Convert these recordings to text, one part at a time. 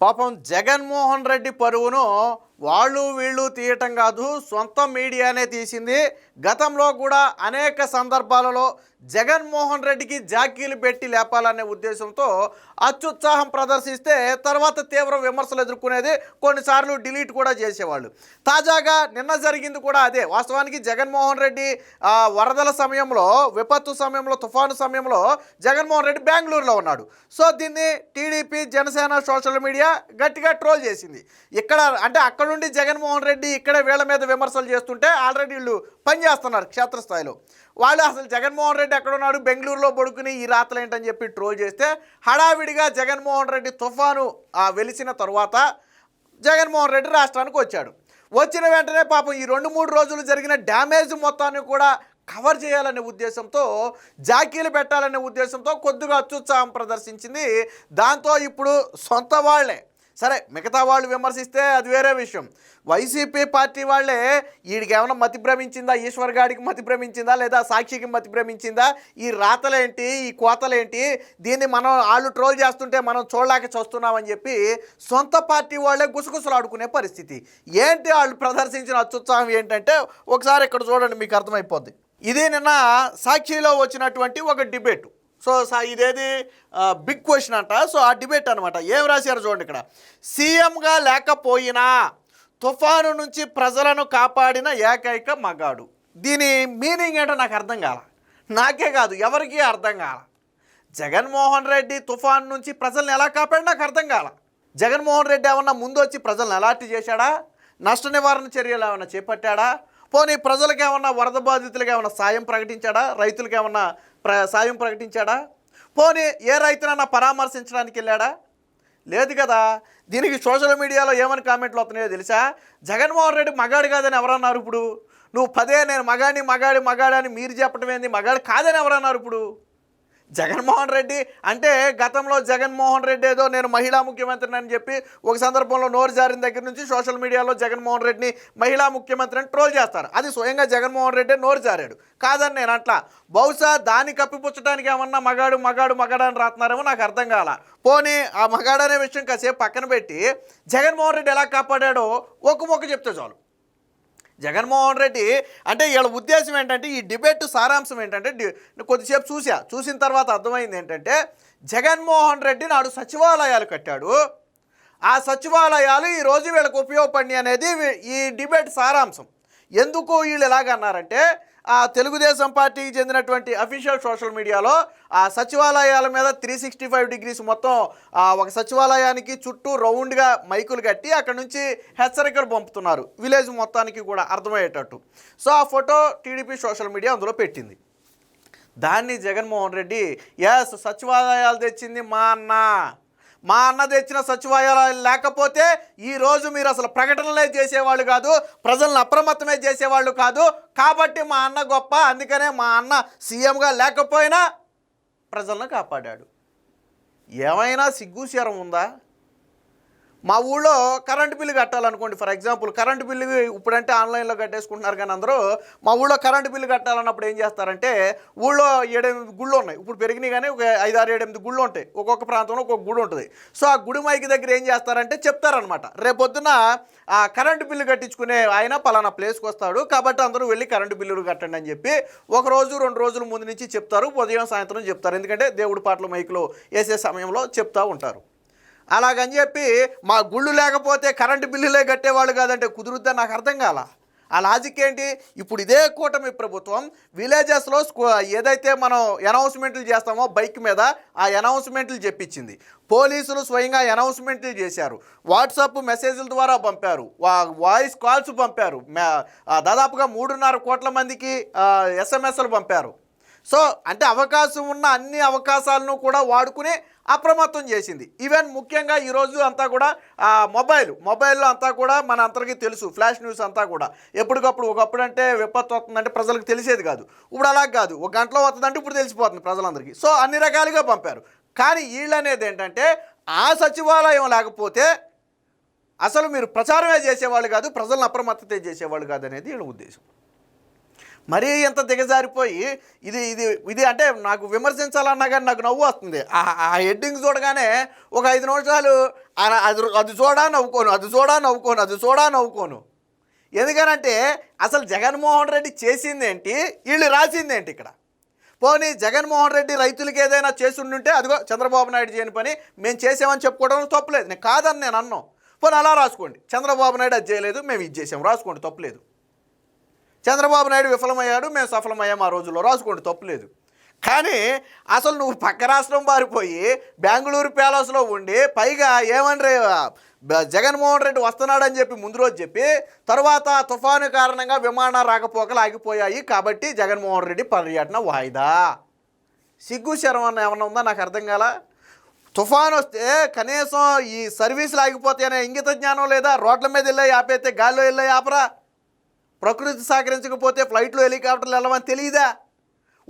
పాపం జగన్మోహన్ రెడ్డి పరువును వాళ్ళు వీళ్ళు తీయటం కాదు సొంత మీడియానే తీసింది. గతంలో కూడా అనేక సందర్భాలలో జగన్మోహన్ రెడ్డికి జాకీలు పెట్టి లేపాలనే ఉద్దేశంతో అత్యుత్సాహం ప్రదర్శిస్తే తర్వాత తీవ్ర విమర్శలు ఎదుర్కొనేది కొన్నిసార్లు డిలీట్ కూడా చేసేవాళ్ళు. తాజాగా నిన్న జరిగింది కూడా అదే. వాస్తవానికి జగన్మోహన్ రెడ్డి వరదల సమయంలో విపత్తు సమయంలో తుఫాను సమయంలో జగన్మోహన్ రెడ్డి బెంగళూరులో ఉన్నాడు. సో దీన్ని టీడీపీ జనసేన సోషల్ మీడియా గట్టిగా ట్రోల్ చేసింది. ఇక్కడ అంటే అక్కడ నుండి జగన్మోహన్ రెడ్డి ఇక్కడే వీళ్ళ మీద విమర్శలు చేస్తుంటే ఆల్రెడీ వీళ్ళు పనిచేస్తున్నారు క్షేత్రస్థాయిలో. వాళ్ళు అసలు జగన్మోహన్ రెడ్డి ఎక్కడ ఉన్నాడు? బెంగళూరులో పడుకుని ఈ రాత్రులు ఏంటని చెప్పి ట్రోల్ చేస్తే హడావిడిగా జగన్మోహన్ రెడ్డి తుఫాను వెలిసిన తర్వాత జగన్మోహన్ రెడ్డి రాష్ట్రానికి వచ్చాడు. వచ్చిన వెంటనే పాపం ఈ రెండు మూడు రోజులు జరిగిన డ్యామేజ్ మొత్తాన్ని కూడా కవర్ చేయాలనే ఉద్దేశంతో జాకీలు పెట్టాలనే ఉద్దేశంతో కొద్దిగా అత్యుత్సాహం ప్రదర్శించింది. దాంతో ఇప్పుడు సొంత వాళ్ళే. సరే మిగతా వాళ్ళు విమర్శిస్తే అది వేరే విషయం. వైసీపీ పార్టీ వాళ్ళే వీడికి ఏమైనా మతి భ్రమించిందా? ఈశ్వర్ గాడికి మతి భ్రమించిందా? లేదా సాక్షికి మతి భ్రమించిందా? ఈ రాతలేంటి? ఈ కోతలేంటి? దీన్ని మనం వాళ్ళు ట్రోల్ చేస్తుంటే మనం చూడలేక చూస్తున్నామని చెప్పి సొంత పార్టీ వాళ్ళే గుసగుసలాడుకునే పరిస్థితి. ఏంటి వాళ్ళు ప్రదర్శించిన అత్యుత్సాహం ఏంటంటే ఒకసారి ఇక్కడ చూడండి మీకు అర్థమైపోద్ది. ఇది నిన్న సాక్షిలో వచ్చినటువంటి ఒక డిబేట్. సో సా ఇదేది బిగ్ క్వశ్చన్ అంట. సో ఆ డిబేట్ అనమాట ఏం రాశారు చూడండి ఇక్కడ. సీఎంగా లేకపోయినా తుఫాను నుంచి ప్రజలను కాపాడిన ఏకైక మగాడు. దీని మీనింగ్ ఏంటో నాకు అర్థం కాల. నాకే కాదు ఎవరికీ అర్థం కాల. జగన్మోహన్ రెడ్డి తుఫాన్ నుంచి ప్రజల్ని ఎలా కాపాడి నాకు అర్థం కాల. జగన్మోహన్ రెడ్డి ఏమన్నా ముందు వచ్చి ప్రజల్ని ఎలాంటి చేశాడా? నష్ట నివారణ చర్యలు ఏమైనా చేపట్టాడా? పోనీ ప్రజలకు ఏమన్నా వరద బాధితులకు ఏమైనా సాయం ప్రకటించాడా? రైతులకు ఏమన్నా ప్ర సాయం ప్రకటించాడా? పోనీ ఏ రైతునన్నా పరామర్శించడానికి వెళ్ళాడా? లేదు కదా. దీనికి సోషల్ మీడియాలో ఏమని కామెంట్లు వస్తున్నాయో తెలుసా? జగన్మోహన్ రెడ్డి మగాడు కాదని ఎవరన్నారు ఇప్పుడు? నువ్వు పదే నేను మగాడి మగాడి మగాడి అని మీరు చెప్పడం ఏంది? మగాడు కాదని ఎవరన్నారు ఇప్పుడు? జగన్మోహన్ రెడ్డి అంటే గతంలో జగన్మోహన్ రెడ్డి ఏదో నేను మహిళా ముఖ్యమంత్రిని అని చెప్పి ఒక సందర్భంలో నోరు జారిన దగ్గర నుంచి సోషల్ మీడియాలో జగన్మోహన్ రెడ్డిని మహిళా ముఖ్యమంత్రి అని ట్రోల్ చేస్తారు. అది స్వయంగా జగన్మోహన్ రెడ్డి నోరు జారాడు. కాదని నేను అట్లా. బహుశా దాన్ని కప్పిపుచ్చడానికి ఏమన్నా మగాడు మగాడు మగాడని అని రాస్తున్నారేమో నాకు అర్థం కాల. పోనీ ఆ మగాడనే అనే విషయం కాసేపు పక్కన పెట్టి జగన్మోహన్ రెడ్డి ఎలా కాపాడాడో ఒక మొక్క చెప్తే చాలు. జగన్మోహన్ రెడ్డి అంటే వీళ్ళ ఉద్దేశం ఏంటంటే ఈ డిబేట్ సారాంశం ఏంటంటే కొద్దిసేపు చూసా చూసిన తర్వాత అర్థమైంది ఏంటంటే జగన్మోహన్ రెడ్డి నాడు సచివాలయాలు కట్టాడు. ఆ సచివాలయాలు ఈరోజు వీళ్ళకి ఉపయోగపడి అనేది ఈ డిబేట్ సారాంశం. ఎందుకు వీళ్ళు ఎలాగన్నారంటే తెలుగుదేశం పార్టీకి చెందినటువంటి అఫీషియల్ సోషల్ మీడియాలో ఆ సచివాలయాల మీద త్రీ సిక్స్టీ ఫైవ్ డిగ్రీస్ మొత్తం ఒక సచివాలయానికి చుట్టూ రౌండ్గా మైకులు కట్టి అక్కడ నుంచి హెచ్చరికలు పంపుతున్నారు. విలేజ్ మొత్తానికి కూడా అర్థమయ్యేటట్టు. సో ఆ ఫోటో టీడీపీ సోషల్ మీడియా అందులో పెట్టింది. దాన్ని జగన్మోహన్ రెడ్డి ఎస్ సచివాలయాలు తెచ్చింది మా అన్న. మా అన్న తెచ్చిన సచివాలయాలు లేకపోతే ఈ రోజు మీరు అసలు ప్రకటనలే చేసేవాళ్ళు కాదు ప్రజలను అప్రమత్తమే చేసేవాళ్ళు కాదు. కాబట్టి మా అన్న గొప్ప అందుకనే మా అన్న సీఎంగా లేకపోయినా ప్రజలను కాపాడాడు. ఏమైనా సిగ్గుశరం ఉందా? మా ఊళ్ళో కరెంటు బిల్లు కట్టాలనుకోండి. ఫర్ ఎగ్జాంపుల్ కరెంటు బిల్లు ఇప్పుడంటే ఆన్లైన్లో కట్టేసుకుంటున్నారు కానీ అందరూ మా ఊళ్ళో కరెంటు బిల్లు కట్టాలన్నప్పుడు ఏం చేస్తారంటే ఊళ్ళో ఏడెనిమిది గుళ్ళు ఉన్నాయి. ఇప్పుడు పెరిగినాయి కానీ ఒక ఐదు ఆరు ఏడెనిమిది గుళ్ళు ఉంటాయి. ఒక్కొక్క ప్రాంతంలో ఒక్కొక్క గుడి ఉంటుంది. సో ఆ గుడి మైకి దగ్గర ఏం చేస్తారంటే చెప్తారనమాట రేపొద్దున ఆ కరెంటు బిల్లు కట్టించుకునే ఆయన పలానా ప్లేస్కి వస్తాడు. కాబట్టి అందరూ వెళ్ళి కరెంటు బిల్లులు కట్టండి అని చెప్పి ఒక రోజు రెండు రోజుల ముందు నుంచి చెప్తారు. ఉదయం సాయంత్రం చెప్తారు. ఎందుకంటే దేవుడి పాటల మైకులో వేసే సమయంలో చెప్తూ ఉంటారు. అలాగని చెప్పి మా గుళ్ళు లేకపోతే కరెంటు బిల్లులే కట్టేవాళ్ళు కాదంటే కుదురుద్దా నాకు అర్థం కాల. ఆ లాజిక్ ఏంటి? ఇప్పుడు ఇదే కూటమి ప్రభుత్వం విలేజెస్లో ఏదైతే మనం అనౌన్స్మెంట్లు చేస్తామో బైక్ మీద ఆ అనౌన్స్మెంట్లు చెప్పించింది. పోలీసులు స్వయంగా అనౌన్స్మెంట్లు చేశారు. వాట్సాప్ మెసేజ్ల ద్వారా పంపారు. వా- వాయిస్ కాల్స్ పంపారు. దాదాపుగా మూడున్నర కోట్ల మందికి ఎస్ఎంఎస్లు పంపారు. సో అంటే అవకాశం ఉన్న అన్ని అవకాశాలను కూడా వాడుకుని అప్రమత్తం చేసింది. ఈవెన్ ముఖ్యంగా ఈరోజు అంతా కూడా మొబైల్. మొబైల్లో అంతా కూడా మన అందరికీ తెలుసు. ఫ్లాష్ న్యూస్ అంతా కూడా. ఎప్పటికప్పుడు ఒకప్పుడు అంటే విపత్తు వస్తుందంటే ప్రజలకు తెలిసేది కాదు. ఇప్పుడు అలా కాదు. ఒక గంటలో వస్తుందంటే ఇప్పుడు తెలిసిపోతుంది ప్రజలందరికీ. సో అన్ని రకాలుగా పంపారు. కానీ వీళ్ళు అనేది ఏంటంటే ఆ సచివాలయం లేకపోతే అసలు మీరు ప్రచారమే చేసేవాళ్ళు కాదు ప్రజలను అప్రమత్తతే చేసేవాళ్ళు కాదు అనేది వీళ్ళ ఉద్దేశం. మరీ ఎంత దిగజారిపోయి ఇది ఇది ఇది అంటే నాకు విమర్శించాలన్నా కానీ నాకు నవ్వు వస్తుంది. ఆ- ఆ హెడ్డింగ్ చూడగానే ఒక ఐదు నిమిషాలు అది అది చూడా నవ్వుకోను అది చూడా నవ్వుకోను అది చూడా నవ్వుకోను. ఎందుకనంటే అసలు జగన్మోహన్ రెడ్డి చేసిందేంటి? వీళ్ళు రాసిందేంటి ఇక్కడ? పోనీ జగన్మోహన్ రెడ్డి రైతులకి ఏదైనా చేసి ఉండుంటే అదిగో చంద్రబాబు నాయుడు చేయని పని మేము చేసామని చెప్పుకోవడం తప్పలేదు. నేను కాదని నేను అన్నాం. పోనీ అలా రాసుకోండి. చంద్రబాబు నాయుడు అది చేయలేదు మేము ఇది చేసాం. రాసుకోండి తప్పలేదు. చంద్రబాబు నాయుడు విఫలమయ్యాడు మేము సఫలమయ్యాం ఆ రోజుల్లో. రాసుకోండి తప్పులేదు. కానీ అసలు నువ్వు పక్క రాష్ట్రం పారిపోయి బెంగళూరు ప్యాలెస్లో ఉండి పైగా ఏమని జగన్మోహన్ రెడ్డి వస్తున్నాడని చెప్పి ముందు రోజు చెప్పి తర్వాత తుఫాను కారణంగా విమాన రాకపోకలు ఆగిపోయాయి కాబట్టి జగన్మోహన్ రెడ్డి పర్యటన వాయిదా. సిగ్గు శరం ఏమన్నా ఉందా? నాకు అర్థం కాల. తుఫాన్ వస్తే కనీసం ఈ సర్వీసులు ఆగిపోతాయనే ఇంగిత జ్ఞానం లేదా? రోడ్ల మీద వెళ్ళే ఆపేస్తే గాల్లో వెళ్ళే ఆపరా? ప్రకృతి సహకరించకపోతే ఫ్లైట్లో హెలికాప్టర్లు వెళ్ళమని తెలియదా?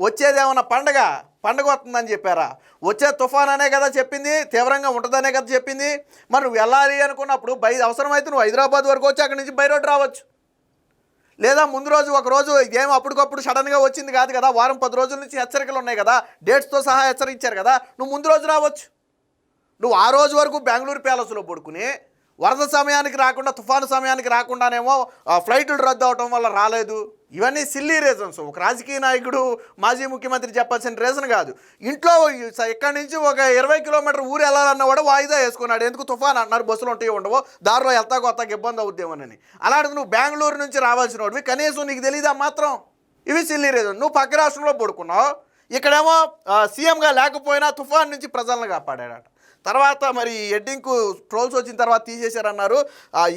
వచ్చేదేమన్నా పండగ? పండగ వస్తుందని చెప్పారా? వచ్చే తుఫాన్ అనే కదా చెప్పింది తీవ్రంగా ఉంటుందనే కదా చెప్పింది. మరి నువ్వు వెళ్ళాలి అనుకున్నప్పుడు బై అవసరమైతే నువ్వు హైదరాబాద్ వరకు వచ్చి అక్కడి నుంచి బై రోడ్ రావచ్చు. లేదా ముందు రోజు ఒక రోజు ఇదేం అప్పటికప్పుడు సడన్గా వచ్చింది కాదు కదా వారం పది రోజుల నుంచి హెచ్చరికలు ఉన్నాయి కదా డేట్స్తో సహా హెచ్చరించారు కదా నువ్వు ముందు రోజు రావచ్చు. నువ్వు ఆ రోజు వరకు బెంగళూరు ప్యాలెస్లో పడుకుని వరద సమయానికి రాకుండా తుఫాను సమయానికి రాకుండానేమో ఫ్లైట్లు రద్దు అవటం వల్ల రాలేదు. ఇవన్నీ సిల్లీ రీజన్స్ ఒక రాజకీయ నాయకుడు మాజీ ముఖ్యమంత్రి చెప్పాల్సిన రీజన్ కాదు. ఇంట్లో ఎక్కడి ఇక్కడి నుంచి ఒక ఇరవై కిలోమీటర్ ఊరు వెళ్ళాలన్న కూడా వాయిదా వేసుకున్నాడు. ఎందుకు తుఫాన్ అంటున్నారు? బస్సులు ఉంటాయి ఉండవు. దారిలో వెళ్తా కొత్తగా ఇబ్బంది అవుద్దేమోనని అలాంటిది నువ్వు బెంగళూరు నుంచి రావాల్సిన వాడివి కనీసం నీకు తెలియదా మాత్రం? ఇవి సిల్లీ రీజన్ నువ్వు పక్క రాష్ట్రంలో పడుకున్నావు. ఇక్కడేమో సీఎంగా లేకపోయినా తుఫాన్ నుంచి ప్రజలను కాపాడాడట. తర్వాత మరి ఎడ్డింగ్కు ట్రోల్స్ వచ్చిన తర్వాత తీసేశారన్నారు.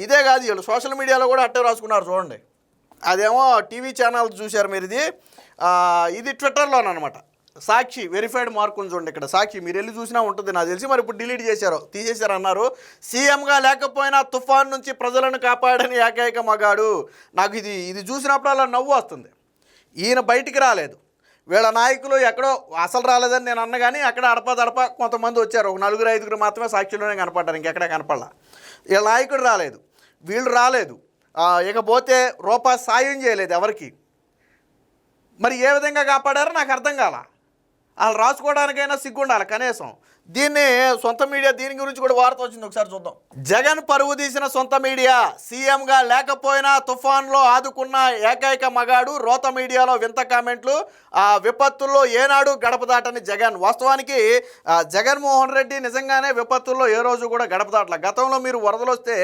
ఇదే కాదు వీళ్ళు సోషల్ మీడియాలో కూడా అట్టే రాసుకున్నారు చూడండి. అదేమో టీవీ ఛానల్ చూశారు మీరు ఇది ఇది ట్విట్టర్లోనమాట సాక్షి వెరిఫైడ్ మార్కులు చూడండి ఇక్కడ. సాక్షి మీరు వెళ్ళి చూసినా ఉంటుంది నాకు తెలిసి. మరి ఇప్పుడు డిలీట్ చేశారు తీసేశారు అన్నారు సీఎంగా లేకపోయినా తుఫాన్ నుంచి ప్రజలను కాపాడని ఏకైక మగాడు. నాకు ఇది ఇది చూసినప్పుడు అలా నవ్వు వస్తుంది. ఈయన బయటికి రాలేదు. వీళ్ళ నాయకులు ఎక్కడో అసలు రాలేదని నేను అన్న కానీ అక్కడ అడప దడప కొంతమంది వచ్చారు. ఒక నలుగురు ఐదుగురు మాత్రమే సాక్షిలోనే కనపడ్డారు. ఇంకెక్కడ కనపడలా. వీళ్ళ నాయకుడు రాలేదు. వీళ్ళు రాలేదు. ఇకపోతే రూపాయి సాయం చేయలేదు ఎవరికి? మరి ఏ విధంగా కాపాడారో నాకు అర్థం కాల. వాళ్ళు రాసుకోవడానికైనా సిగ్గుండాలి కనీసం. దీన్ని సొంత మీడియా దీని గురించి కూడా వార్త వచ్చింది ఒకసారి చూద్దాం. జగన్ పరువు తీసిన సొంత మీడియా సీఎంగా లేకపోయినా తుఫాన్లో ఆదుకున్న ఏకైక మగాడు రోత మీడియాలో వింత కామెంట్లు ఆ విపత్తుల్లో ఏనాడు గడప దాటని జగన్. వాస్తవానికి జగన్మోహన్ రెడ్డి నిజంగానే విపత్తుల్లో ఏ రోజు కూడా గడప దాటల. గతంలో మీరు వరదలు వస్తే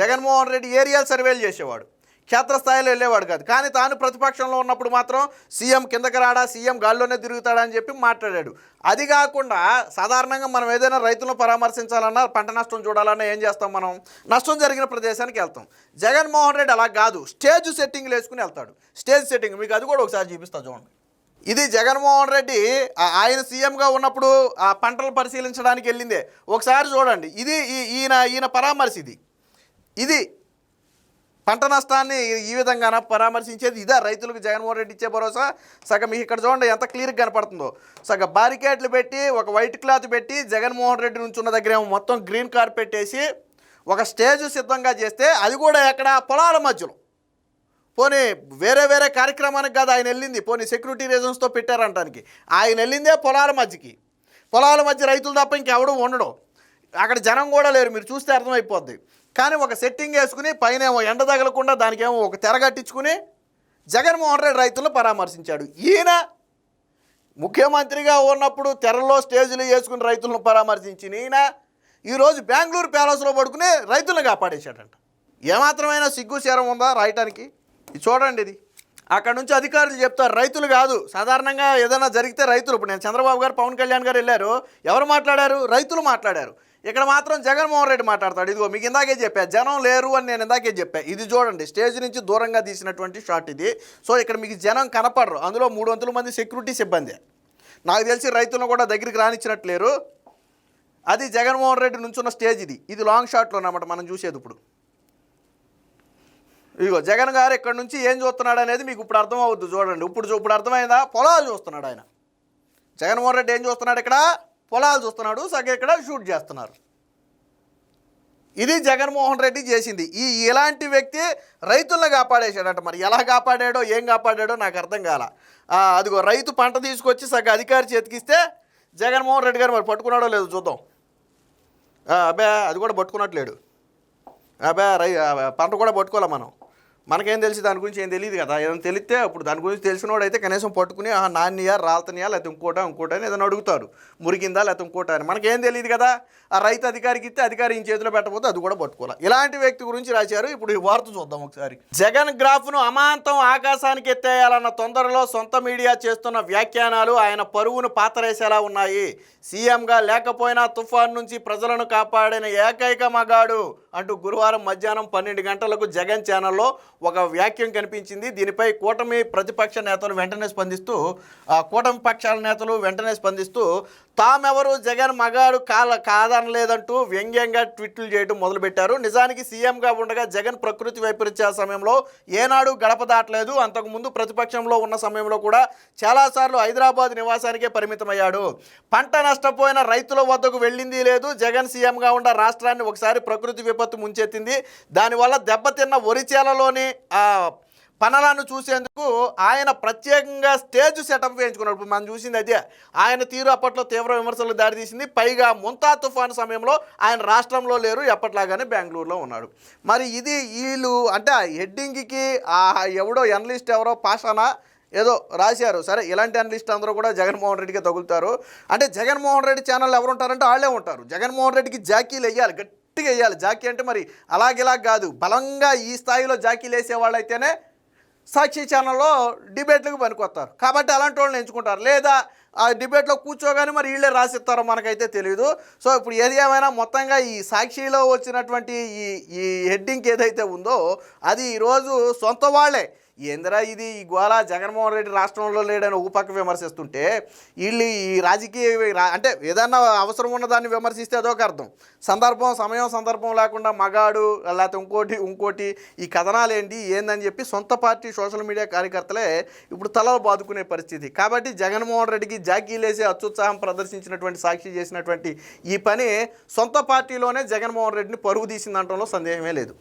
జగన్మోహన్ రెడ్డి ఏరియల్ సర్వేలు చేసేవాడు. క్షేత్రస్థాయిలో వెళ్ళేవాడు కాదు. కానీ తాను ప్రతిపక్షంలో ఉన్నప్పుడు మాత్రం సీఎం కిందకి రాడా సీఎం గాల్లోనే తిరుగుతాడా అని చెప్పి మాట్లాడాడు. అది కాకుండా సాధారణంగా మనం ఏదైనా రైతులను పరామర్శించాలన్నా పంట నష్టం చూడాలన్నా ఏం చేస్తాం మనం? నష్టం జరిగిన ప్రదేశానికి వెళ్తాం. జగన్మోహన్ రెడ్డి అలా కాదు. స్టేజ్ సెట్టింగ్లు వేసుకుని వెళ్తాడు. Stage setting. మీకు అది కూడా ఒకసారి చూపిస్తా చూడండి. ఇది జగన్మోహన్ రెడ్డి ఆయన సీఎంగా ఉన్నప్పుడు ఆ పంటలు పరిశీలించడానికి వెళ్ళిందే. ఒకసారి చూడండి. ఇది ఈ- ఈయన ఈయన పరామర్శ ఇది. ఇది పంట నష్టాన్ని ఈ విధంగా పరామర్శించేది ఇదా. రైతులకు జగన్మోహన్ రెడ్డి ఇచ్చే భరోసా సగం ఇక్కడ చూడండి ఎంత క్లియర్గా కనపడుతుందో. సగం బారికేట్లు పెట్టి ఒక వైట్ క్లాత్ పెట్టి జగన్మోహన్ రెడ్డి నుంచి ఉన్న దగ్గర మొత్తం గ్రీన్ కార్పెట్ వేసి ఒక స్టేజ్ సిద్ధంగా చేస్తే అది కూడా ఎక్కడ? పొలాల మధ్యలో. పోనీ వేరే వేరే కార్యక్రమానికి కాదు ఆయన వెళ్ళింది. పోనీ సెక్యూరిటీ రీజన్స్తో పెట్టారంటానికి. ఆయన వెళ్ళిందే పొలాల మధ్యకి. పొలాల మధ్య రైతులు తప్ప ఇంకెవడూ ఉండడం. అక్కడ జనం కూడా లేరు. మీరు చూస్తే అర్థమైపోద్ది. కానీ ఒక సెట్టింగ్ వేసుకుని పైన ఏమో ఎండ తగలకుండా దానికేమో ఒక తెర కట్టించుకుని జగన్మోహన్ రెడ్డి రైతులను పరామర్శించాడు. ఈయన ముఖ్యమంత్రిగా ఉన్నప్పుడు తెరలో స్టేజీలు వేసుకుని రైతులను పరామర్శించిన ఈయన ఈరోజు బెంగళూరు ప్యాలెస్లో పడుకుని రైతులను కాపాడేశాడంట. ఏమాత్రమైనా సిగ్గు శరం ఉందా రాయటానికి? ఇది చూడండి ఇది. అక్కడ నుంచి అధికారులు చెప్తారు రైతులు కాదు సాధారణంగా ఏదైనా జరిగితే రైతులు. ఇప్పుడు నేను చంద్రబాబు గారు పవన్ కళ్యాణ్ గారు వెళ్ళారు ఎవరు మాట్లాడారు? రైతులు మాట్లాడారు. ఇక్కడ మాత్రం జగన్మోహన్ రెడ్డి మాట్లాడతాడు. ఇదిగో మీకు ఇందాకే చెప్పా జనం లేరు అని నేను ఇందాకే చెప్పా. ఇది చూడండి స్టేజ్ నుంచి దూరంగా తీసినటువంటి షాట్ ఇది. సో ఇక్కడ మీకు జనం కనపడరు. అందులో మూడు వందల మంది సెక్యూరిటీ సిబ్బంది. నాకు తెలిసి రైతులను కూడా దగ్గరికి రానిచ్చినట్లేరు. అది జగన్మోహన్ రెడ్డి నుంచున్న స్టేజ్ ఇది. ఇది లాంగ్ షాట్లో అన్నమాట మనం చూసేది ఇప్పుడు. ఇదిగో జగన్ గారు ఇక్కడ నుంచి ఏం చూస్తున్నాడు అనేది మీకు ఇప్పుడు అర్థం చూడండి. ఇప్పుడు ఇప్పుడు అర్థమైందా? పొలాలు చూస్తున్నాడు ఆయన. జగన్మోహన్ రెడ్డి ఏం చూస్తున్నాడు ఇక్కడ? పొలాలు చూస్తున్నాడు సగం ఇక్కడ షూట్ చేస్తున్నారు. ఇది జగన్మోహన్ రెడ్డి చేసింది. ఈ ఇలాంటి వ్యక్తి రైతులను కాపాడేశాడట మరి. ఎలా కాపాడాడో ఏం కాపాడాడో నాకు అర్థం కాల. అదిగో రైతు పంట తీసుకొచ్చి సగ అధికారి చేతికిస్తే జగన్మోహన్ రెడ్డి గారు మరి పట్టుకున్నాడో లేదో చూద్దాం. అబ్బే అది కూడా పట్టుకున్నట్లేడు. అబ్బే రై పంట కూడా పట్టుకోలే మనం? మనకేం తెలిసి దాని గురించి ఏం తెలియదు కదా. ఏదైనా తెలిస్తే అప్పుడు దాని గురించి తెలిసినోడు అయితే కనీసం పట్టుకుని ఆ నాణ్యా రాల్తనియా లేకపోతే ఇంకోటా ఇంకోటా అని ఏదైనా అడుగుతారు మురికిందా లేకపోతే ఇంకోటా అని. మనకేం తెలియదు కదా. ఆ రైతు అధికారికి ఇస్తే అధికారి ఈ చేతిలో పెట్టకపోతే అది కూడా పట్టుకోవాలి. ఇలాంటి వ్యక్తి గురించి రాశారు. ఇప్పుడు ఈ వార్త చూద్దాం ఒకసారి. జగన్ గ్రాఫ్ను అమాంతం ఆకాశానికి ఎత్తేయాలన్న తొందరలో సొంత మీడియా చేస్తున్న వ్యాఖ్యానాలు ఆయన పరువును పాతరేసేలా ఉన్నాయి. సీఎంగా లేకపోయినా తుఫాన్ నుంచి ప్రజలను కాపాడిన ఏకైక మగాడు అంటూ గురువారం మధ్యాహ్నం పన్నెండు గంటలకు జగన్ ఛానల్లో ఒక వ్యాఖ్యం కనిపించింది. దీనిపై కూటమి ప్రతిపక్ష నేతలు వెంటనే స్పందిస్తూ ఆ, కూటమి పక్షాల నేతలు వెంటనే స్పందిస్తూ తామెవరు? జగన్ మగాడు కాల కాదనలేదంటూ వ్యంగ్యంగా ట్వీట్లు చేయడం మొదలుపెట్టారు. నిజానికి సీఎంగా ఉండగా జగన్ ప్రకృతి వైపరీత్యాల సమయంలో ఏనాడు గడప దాటలేదు. అంతకుముందు ప్రతిపక్షంలో ఉన్న సమయంలో కూడా చాలాసార్లు హైదరాబాద్ నివాసానికే పరిమితమయ్యాడు. పంట నష్టపోయిన రైతుల వద్దకు వెళ్ళింది లేదు. జగన్ సీఎంగా ఉన్న రాష్ట్రాన్ని ఒకసారి ప్రకృతి విపత్తు ముంచెత్తింది. దానివల్ల దెబ్బతిన్న ఒరిచేలలోని ఆ పనలను చూసేందుకు ఆయన ప్రత్యేకంగా స్టేజ్ సెటప్ వేయించుకున్నాడు. ఇప్పుడు మనం చూసింది అదే. ఆయన తీరు అప్పట్లో తీవ్ర విమర్శలకు దారితీసింది పైగా ముంతా తుఫాను సమయంలో ఆయన రాష్ట్రంలో లేరు ఎప్పట్లాగానే బెంగళూరులో ఉన్నాడు. మరి ఇది వీళ్ళు అంటే ఆ హెడ్డింగ్కి ఆ ఎవడో ఎనలిస్ట్ ఎవరో పాషానా ఏదో రాశారు. సరే ఇలాంటి అనలిస్ట్ అందరూ కూడా జగన్మోహన్ రెడ్డికి తగులుతారు. అంటే జగన్మోహన్ రెడ్డి ఛానల్ ఎవరు ఉంటారంటే వాళ్ళే ఉంటారు. జగన్మోహన్ రెడ్డికి జాకీలు వేయాలి గట్టిగా వేయాలి. జాకీ అంటే మరి అలాగిలా కాదు. బలంగా ఈ స్థాయిలో జాకీలు వేసే వాళ్ళైతేనే సాక్షి ఛానల్లో డిబేట్లకు పనికొస్తారు కాబట్టి అలాంటి వాళ్ళని ఎంచుకుంటారు. లేదా ఆ డిబేట్లో కూర్చోగానే మరి వీళ్ళే రాసిస్తారో మనకైతే తెలియదు సో ఇప్పుడు ఏది ఏమైనా మొత్తంగా ఈ సాక్షిలో వచ్చినటువంటి ఈ ఈ హెడ్డింగ్ ఏదైతే ఉందో అది ఈరోజు సొంత వాళ్ళే. ఏందిరా ఇది? ఈ గోళ జగన్మోహన్ రెడ్డి రాష్ట్రంలో లేడని ఒక పక్క విమర్శిస్తుంటే వీళ్ళు ఈ రాజకీయ అంటే ఏదన్నా అవసరం ఉన్న దాన్ని విమర్శిస్తే అదొక అర్థం. సందర్భం సమయం సందర్భం లేకుండా మగాడు లేకపోతే ఇంకోటి ఇంకోటి ఈ కథనాలు ఏంటి ఏందని చెప్పి సొంత పార్టీ సోషల్ మీడియా కార్యకర్తలే ఇప్పుడు తలలు బాదుకునే పరిస్థితి. కాబట్టి జగన్మోహన్ రెడ్డికి జాకీలేసే అత్యుత్సాహం ప్రదర్శించినటువంటి సాక్షి చేసినటువంటి ఈ పని సొంత పార్టీలోనే జగన్మోహన్ రెడ్డిని పరుగు తీసిందంటంలో సందేహమే లేదు.